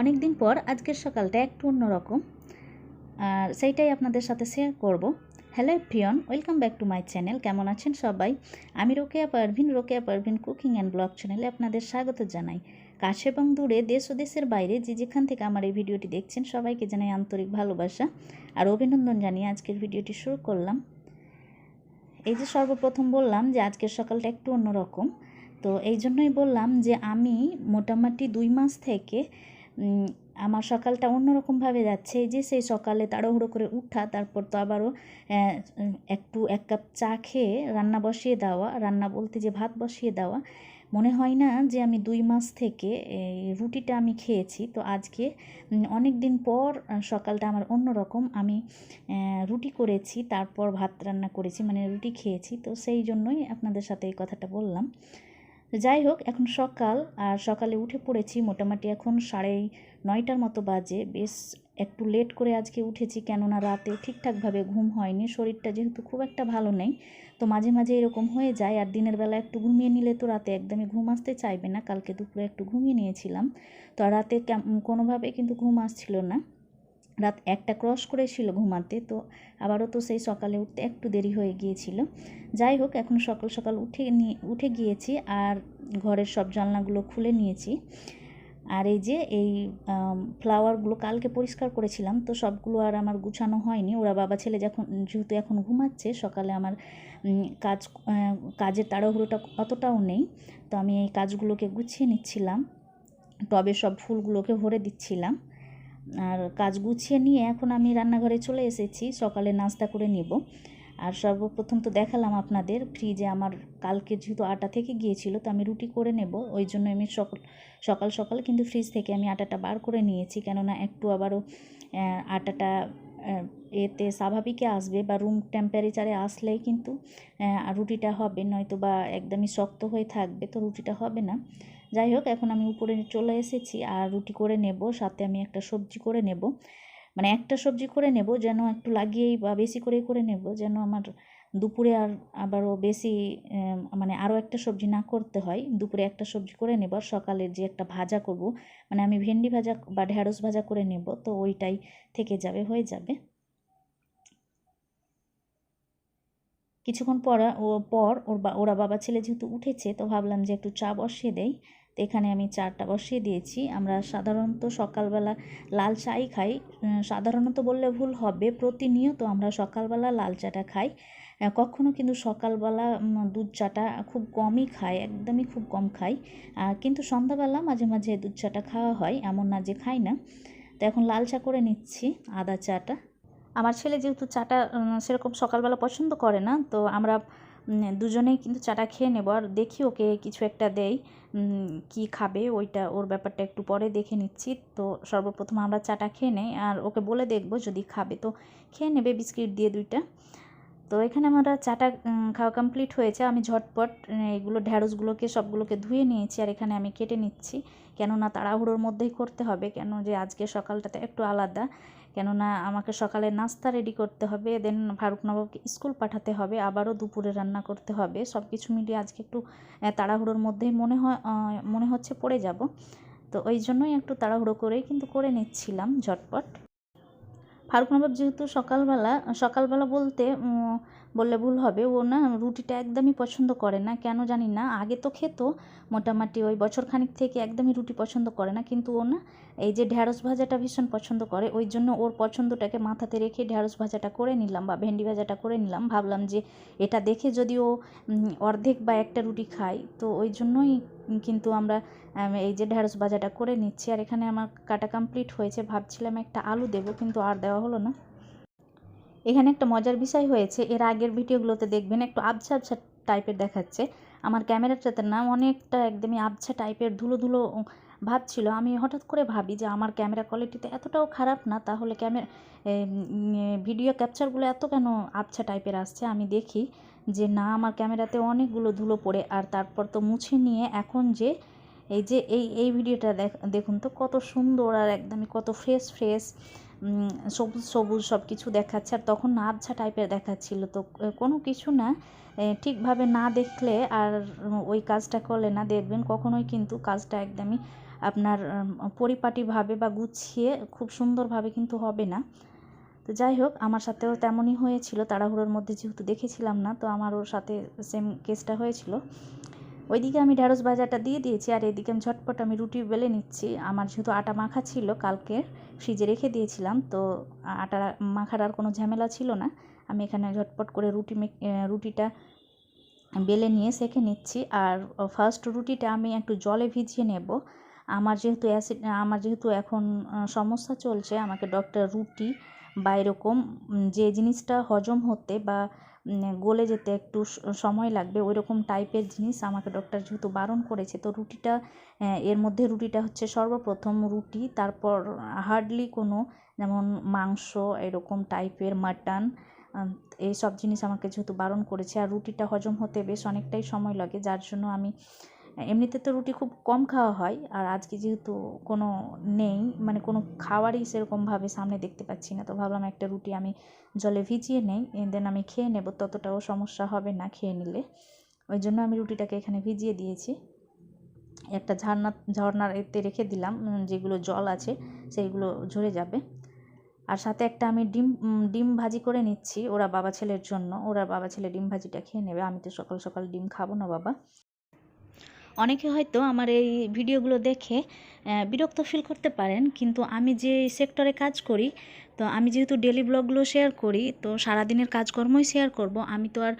অনেক দিন পর আজকের সকালটা একটু অন্যরকম। আর সেইটাই আপনাদের সাথে শেয়ার করব। Hello প্রিয়ন welcome back to my channel কেমন আছেন সবাই? আমি Rokeya Parvin Rokeya Parvin cooking and blog চ্যানেলে আপনাদের স্বাগত জানাই। কাছে এবং দূরে, দেশ ও দেশের বাইরে যে যেখান থেকে আমার এই ভিডিওটি দেখছেন, সবাইকে জানাই আন্তরিক ভালোবাসা আর অভিনন্দন জানিয়ে আজকের ভিডিওটি শুরু করলাম। এই যে সর্বপ্রথম বললাম যে আজকের সকালটা একটু অন্যরকম। তো এই জন্যই বললাম যে আমি মোটামুটি দুই মাস থেকে আমার সকালটা অন্যরকমভাবে যাচ্ছে। যে সেই সকালে তাড়াহুড়ো করে উঠা, তারপর তো আবারও একটু এক কাপ চা খেয়ে রান্না বসিয়ে দেওয়া, রান্না বলতে যে ভাত বসিয়ে দেওয়া, মনে হয় না যে আমি দুই মাস থেকে রুটিটা আমি খেয়েছি। তো আজকে অনেক দিন পর সকালটা আমার অন্যরকম। আমি রুটি করেছি, তারপর ভাত রান্না করেছি মানে রুটি খেয়েছি। তো সেই জন্যই আপনাদের সাথে এই কথাটা বললাম। তো যাই হোক এখন সকাল, আর সকালে উঠে পড়েছি মোটামুটি এখন সাড়ে নয়টার মতো বাজে। বেশ একটু লেট করে আজকে উঠেছি কেননা রাতে ঠিকঠাকভাবে ঘুম হয়নি, শরীরটা যেহেতু খুব একটা ভালো নেই। তো মাঝে মাঝে এরকম হয়ে যায়, আর দিনের বেলা একটু ঘুমিয়ে নিলে তো রাতে একদমই ঘুম আসতে চাইবে না, কালকে দুপুরে একটু ঘুমিয়ে নিয়েছিলাম। তো রাতে কোনোভাবে কিন্তু ঘুম আসছিল না। রাত একটা ক্রস করেছিল ঘুমাতে, তো আবারও তো সেই সকালে উঠতে একটু দেরি হয়ে গিয়েছিল। যাই হোক, এখন সকাল সকাল উঠে নিয়ে, উঠে গিয়েছি আর ঘরের সব জানলাগুলো খুলে নিয়েছি। আর এই যে, এই ফ্লাওয়ারগুলো কালকে পরিষ্কার করেছিলাম, তো সবগুলো আর আমার গুছানো হয়নি। ওরা বাবা ছেলে যখন, যেহেতু এখন ঘুমাচ্ছে, সকালে আমার কাজ কাজের তাড়াহুড়োটা অতটাও নেই, তো আমি এই কাজগুলোকে গুছিয়ে নিচ্ছিলাম। টবে সব ফুলগুলোকে ভরে দিচ্ছিলাম। আর কাজ গুছিয়ে নিয়ে এখন আমি রান্নাঘরে চলে এসেছি, সকালে নাস্তা করে নেব। আর সর্বপ্রথম তো দেখালাম আপনাদের, ফ্রিজে আমার কালকে যেহেতু আটা থেকে গিয়েছিল, তো আমি রুটি করে নেব। ওই জন্য আমি সকাল সকাল সকাল কিন্তু ফ্রিজ থেকে আমি আটাটা বার করে নিয়েছি, কেননা একটু আবারও আটাটা এতে স্বাভাবিকে আসবে বা রুম টেম্পারেচারে আসলেই কিন্তু রুটিটা হবে, নয়তো বা একদমই শক্ত হয়ে থাকবে, তো রুটিটা হবে না। যাই হোক, এখন আমি উপরে চলে এসেছি আর রুটি করে নেব, সাথে আমি একটা সবজি করে নেব। মানে একটা সবজি করে নেব যেন একটু লাগিয়েই বা বেশি করেই করে নেব, যেন আমার দুপুরে আর আবারও বেশি মানে আরও একটা সবজি না করতে হয়। দুপুরে একটা সবজি করে নেব আর সকালে যে একটা ভাজা করব মানে আমি ভেন্ডি ভাজা বা ঢ্যাঁড়স ভাজা করে নেব, তো ওইটাই থেকে যাবে, হয়ে যাবে। কিছুক্ষণ পর ও পর ওর বা ওরা বাবা ছেলে যেহেতু উঠেছে তো ভাবলাম যে একটু চা বসিয়ে দেই। তো এখানে আমি চাটা বসিয়ে দিয়েছি। আমরা সাধারণত সকালবেলা লাল চাই খাই। সাধারণত বললে ভুল হবে। প্রতিনিয়ত আমরা সকালবেলা লাল চাটা খাই। আহ, কখনো কিন্তু সকালবেলা দুধ চাটা খুব কমই খাই একদমই খুব কম খাই। কিন্তু সন্ধ্যাবেলা মাঝে মাঝে দুধ চাটা খাওয়া হয় এমন না যে খাই না। তো এখন লাল চা করে নিচ্ছি আদা চাটা। আমার ছেলে যেহেতু চাটা সেরকম সকালবেলা পছন্দ করে না, তো আমরা দুজনেই কিন্তু চাটা খেয়ে নেব। আর দেখি ওকে কিছু একটা দেই কি খাবে ওইটা, ওর ব্যাপারটা একটু পরে দেখে নিচ্ছি। তো সর্বপ্রথম আমরা চাটা খেয়ে নেই, আর ওকে বলে দেখব যদি খাবে। তো খেয়ে নেবে বিস্কিট দিয়ে দুইটা। তো এখানে আমরা চাটা খাওয়া কমপ্লিট হয়েছে। আমি ঝটপট এগুলো ঢ্যাঁড়সগুলোকে সবগুলোকে ধুয়ে নিয়েছি, আর এখানে আমি কেটে নিচ্ছি। কেননা তাড়াহুড়োর মধ্যেই করতে হবে, কেন যে আজকে সকালটাতে একটু আলাদা। কেননা আমাকে সকালে নাস্তা রেডি করতে হবে দেন ফারুক নবাবকে স্কুল পাঠাতে হবে, আবারও দুপুরে রান্না করতে হবে। সব কিছু মিলিয়ে আজকে একটু তাড়াহুড়োর মধ্যেই মনে হয় মনে হচ্ছে পড়ে যাব। তো ওই জন্যই একটু তাড়াহুড়ো করেই কিন্তু করে নিচ্ছিলাম ঝটপট। ফারুক নবাব যেহেতু সকালবেলা সকালবেলা বলতে বললে ভুল হবে। ও না, রুটিটা একদমই পছন্দ করে না। কেন জানি না, আগে তো খেত, মোটামুটি ওই বছর খানিক থেকে একদমই রুটি পছন্দ করে না। কিন্তু ও না, এই যে ঢ্যাঁড়স ভাজাটা ভীষণ পছন্দ করে, ওই জন্য ওর পছন্দটাকে মাথাতে রেখে ঢ্যাঁড়স ভাজাটা করে নিলাম বা ভেন্ডি ভাজাটা করে নিলাম। ভাবলাম যে এটা দেখে যদি ও অর্ধেক বা একটা রুটি খায়, তো ওই জন্যই কিন্তু আমরা এই যে ঢ্যাঁড়স ভাজাটা করে নিচ্ছি। আর এখানে আমার কাটা কমপ্লিট হয়েছে। ভাবছিলাম একটা আলু দেবো, কিন্তু আর দেওয়া হলো না। এখানে একটা মজার বিষয় হয়েছে। এর আগের ভিডিওগুলোতে দেখবেন একটু আবছা আবছা টাইপের দেখাচ্ছে। আমার ক্যামেরাটাতে না অনেকটা একদমই আবছা টাইপের ধুলো ধুলো ভাব ছিল। আমি হঠাৎ করে ভাবি যে আমার ক্যামেরা কোয়ালিটিতে এতটাও খারাপ না, তাহলে ক্যামেরা ভিডিও ক্যাপচারগুলো এত কেন আবছা টাইপের আসছে? আমি দেখি যে না, আমার ক্যামেরাতে অনেকগুলো ধুলো পড়ে আর তারপর তো মুছে নিয়ে এখন যে এই যে এই এই ভিডিওটা দেখ- দেখুন তো কত সুন্দর আর একদমই কত ফ্রেশ ফ্রেশ সবুজ সবুজ সব কিছু দেখাচ্ছে আর তখন না আবছা টাইপের দেখাচ্ছিল। তো কোনো কিছু না ঠিকভাবে না দেখলে আর ওই কাজটা করলে না দেখবেন, কখনোই কিন্তু কাজটা একদমই আপনার পরিপাটিভাবে বা গুছিয়ে খুব সুন্দরভাবে কিন্তু হবে না। তো যাই হোক, আমার সাথেও তেমনই হয়েছিল। তাড়াহুড়োর মধ্যে যেহেতু দেখেছিলাম না, তো আমার ওর সাথে সেম কেসটা হয়েছিল। ওইদিকে আমি ঢ্যাঁড়স ভাজাটা দিয়ে দিয়েছি আর এদিকে আমি ঝটপট আমি রুটি বেলে নিচ্ছি। আমার যেহেতু আটা মাখা ছিল কালকে, ফ্রিজে রেখে দিয়েছিলাম, তো আটা মাখার আর কোনো ঝামেলা ছিল না। আমি এখানে ঝটপট করে রুটি রুটিটা বেলে নিয়ে সেঁকে নিচ্ছি। আর ফার্স্ট রুটিটা আমি একটু জলে ভিজিয়ে নেব। আমার যেহেতু অ্যাসিড, আমার যেহেতু এখন সমস্যা চলছে, আমাকে ডক্টর রুটি বা এরকম যে জিনিসটা হজম হতে বা গলে যেতে একটু সময় লাগবে। ওই রকম টাইপের জিনিস আমাকে ডক্টর যেহেতু বারণ করেছে, তো রুটিটা এর মধ্যে রুটিটা হচ্ছে সর্বপ্রথম রুটি, তারপর হার্ডলি কোনো যেমন মাংস, এরকম টাইপের মাটন এই সব জিনিস আমাকে যেহেতু বারণ করেছে। আর রুটিটা হজম হতে বেশ অনেকটাই সময় লাগে, যার জন্য আমি এমনিতে তো রুটি খুব কম খাওয়া হয় আর আজকে যেহেতু কোনো নেই মানে কোনো খাওয়ারই সেরকমভাবে সামনে দেখতে পাচ্ছি না, তো ভাবলাম একটা রুটি আমি জলে ভিজিয়ে নেই দেন আমি খেয়ে নেব, ততটাও সমস্যা হবে না খেয়ে নিলে। ওই জন্য আমি রুটিটাকে এখানে ভিজিয়ে দিয়েছি। একটা ঝর্ণা ঝর্ণার এতে রেখে দিলাম যেগুলো জল আছে সেইগুলো ঝরে যাবে। আর সাথে একটা আমি ডিম ডিম ভাজি করে নিচ্ছি ওরা বাবা ছেলের জন্য, ওরা বাবা ছেলে ডিম ভাজিটা খেয়ে নেবে, আমি তো সকাল সকাল ডিম খাব না বাবা। অনেকে হয়তো আমার এই ভিডিওগুলো দেখে বিরক্ত ফিল করতে পারেন, কিন্তু আমি যে সেক্টরে কাজ করি, তো আমি যেহেতু ডেলি ব্লগগুলো শেয়ার করি, তো সারাদিনের কাজকর্মই শেয়ার করব, আমি তো আর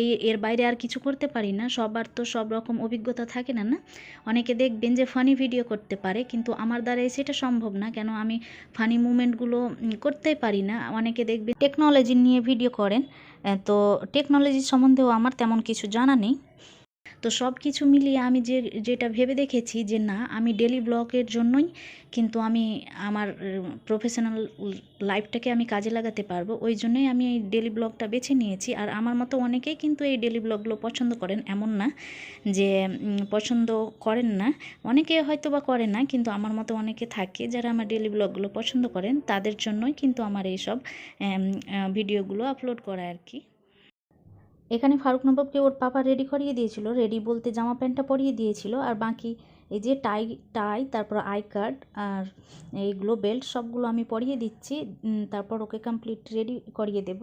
এই, এর বাইরে আর কিছু করতে পারি না, সবার তো সব রকম অভিজ্ঞতা থাকে না না? অনেকে দেখবেন যে ফানি ভিডিও করতে পারে, কিন্তু আমার দ্বারাই সেটা সম্ভব না, কেন আমি ফানি মুমেন্টগুলো করতেই পারি না। অনেকে দেখবেন টেকনোলজি নিয়ে ভিডিও করেন তো টেকনোলজি সম্বন্ধেও আমার তেমন কিছু জানা নেই। তো সব কিছু মিলিয়ে আমি যে যেটা ভেবে দেখেছি যে না আমি ডেলি ব্লগের জন্যই কিন্তু আমি আমার প্রফেশনাল লাইফটাকে আমি কাজে লাগাতে পারব। ওই জন্যই আমি এই ডেলি ব্লগটা বেছে নিয়েছি। আর আমার মতো অনেকেই কিন্তু এই ডেলি ব্লগগুলো পছন্দ করেন এমন না যে পছন্দ করেন না। অনেকে হয়তো বা করে না কিন্তু আমার মতো অনেকে থাকে যারা আমার ডেলি ব্লগগুলো পছন্দ করেন। তাদের জন্যই কিন্তু আমার এইসব এম, আহ, ভিডিওগুলো আপলোড করা আর কি। এখানে ফারুক নবাবকে ওর পাপা রেডি করিয়ে দিয়েছিল। রেডি বলতে জামা প্যান্টটা পরিয়ে দিয়েছিল আর বাকি এই যে টাই টাই তারপর আই কার্ড আর এইগুলো বেল্ট সবগুলো আমি পরিয়ে দিচ্ছি। তারপর ওকে কমপ্লিট রেডি করিয়ে দেব।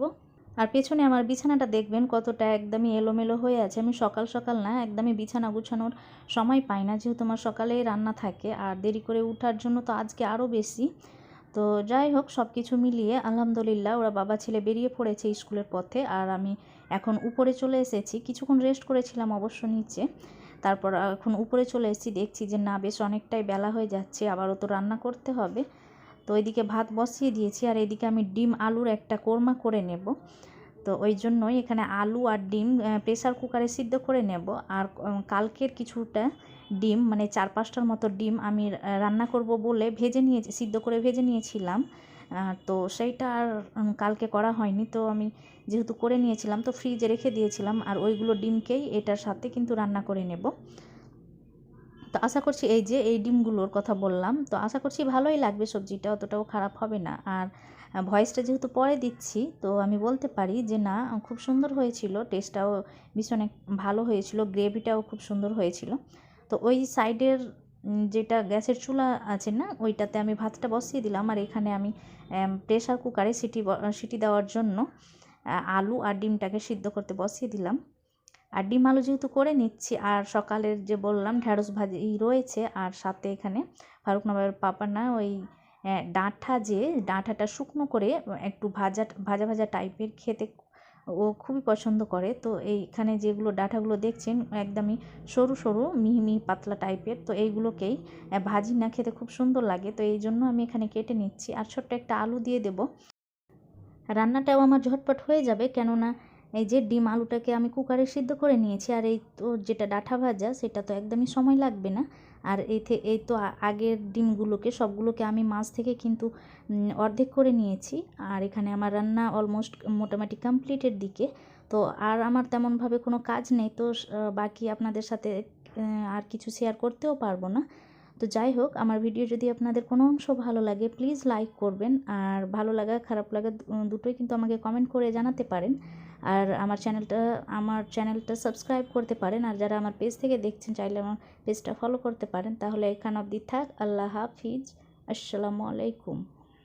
আর পেছনে আমার বিছানাটা দেখবেন কতটা একদমই এলোমেলো হয়ে আছে। আমি সকাল সকাল না, একদমই বিছানা গুছানোর সময় পাই না। যেহেতু আমার সকালেই রান্না থাকে, আর দেরি করে ওঠার জন্য তো আজকে আরও বেশি। তো যাই হোক সব কিছু মিলিয়ে আলহামদুলিল্লাহ ওরা বাবা ছেলে বেরিয়ে পড়েছে স্কুলের পথে। আর আমি এখন উপরে চলে এসেছি। কিছুক্ষণ রেস্ট করেছিলাম অবশ্য নিচে। তারপর এখন উপরে চলে এসেছি, দেখছি যে না, বেশ অনেকটাই বেলা হয়ে যাচ্ছে, আবারও তো রান্না করতে হবে। তো এদিকে ভাত বসিয়ে দিয়েছি, আর এদিকে আমি ডিম, আলুর একটা কোরমা করে নেব। তো ওই জন্যই এখানে আলু আর ডিম প্রেসার কুকারে সিদ্ধ করে নেব। আর কালকের কিছুটা ডিম মানে চার পাঁচটার মতো ডিম আমি রান্না করব বলে ভেজে নিয়ে সিদ্ধ করে ভেজে নিয়েছিলাম। তো সেইটা আর কালকে করা হয়নি। তো আমি যেহেতু করে নিয়েছিলাম, তো ফ্রিজে রেখে দিয়েছিলাম। আর ওইগুলো ডিমকেই এটার সাথে কিন্তু রান্না করে নেব। তো আশা করছি এই যে এই ডিমগুলোর কথা বললাম, তো আশা করছি ভালোই লাগবে সবজিটা, অতটাও খারাপ হবে না। আর ভয়েসটা যেহেতু পরে দিচ্ছি, তো আমি বলতে পারি যে না, খুব সুন্দর হয়েছিল টেস্টটাও ভীষণ ভালো হয়েছিল গ্রেভিটাও খুব সুন্দর হয়েছিল। তো ওই সাইডের যেটা গ্যাসের চুলা আছে না, ওইটাতে আমি ভাতটা বসিয়ে দিলাম। আর এখানে আমি প্রেশার কুকারে সিটি সিটি দেওয়ার জন্য আলু আর ডিমটাকে সিদ্ধ করতে বসিয়ে দিলাম। আর ডিম আলু যেহেতু করে নিচ্ছি, আর সকালের যে বললাম ঢ্যাঁড়স ভাজি রয়েছে, আর সাথে এখানে ফারুক নবাবের পাপা না ওই ডাঁটা যে ডাঁটাটা শুকনো করে একটু ভাজা ভাজা ভাজা টাইপের খেতে ও খুবই পছন্দ করে। তো এইখানে যেগুলো ডাঁটাগুলো দেখছেন, একদমই সরু সরু, মিহি মিহি পাতলা টাইপের, তো এইগুলোকেই ভাজি না খেতে খুব সুন্দর লাগে। তো এই জন্য আমি এখানে কেটে নিচ্ছি। আর ছোট্ট একটা আলু দিয়ে দেবো। রান্নাটাও আমার ঝটপট হয়ে যাবে, কেননা এই যে ডিম আলুটাকে আমি কুকারে সিদ্ধ করে নিয়েছি, আর এই তো যেটা ডাঁটা ভাজা, সেটা তো একদমই সময় লাগবে না। আর থে- এই তো আগের ডিমগুলোকে, সবগুলোকে আমি মাছ থেকে কিন্তু অর্ধেক করে নিয়েছি। আর এখানে আমার রান্না অলমোস্ট মোটামুটি কমপ্লিটের দিকে। তো আর আমার তেমনভাবে কোনো কাজ নেই, তো বাকি আপনাদের সাথে আর কিছু শেয়ার করতেও পারব না। তো যাই হোক, আমার ভিডিও যদি আপনাদের কোনো অংশ ভালো লাগে, প্লিজ লাইক করবেন। আর ভালো লাগা, খারাপ লাগা দুটোই কিন্তু আমাকে কমেন্ট করে জানাতে পারেন। আর আমার চ্যানেলটা আমার চ্যানেলটা সাবস্ক্রাইব করতে পারেন। আর যারা আমার পেজ থেকে দেখছেন, চাইলে আমার পেজটা ফলো করতে পারেন। তাহলে এখান অবধি থাক। আল্লাহ হাফিজ। আসসালামু আলাইকুম।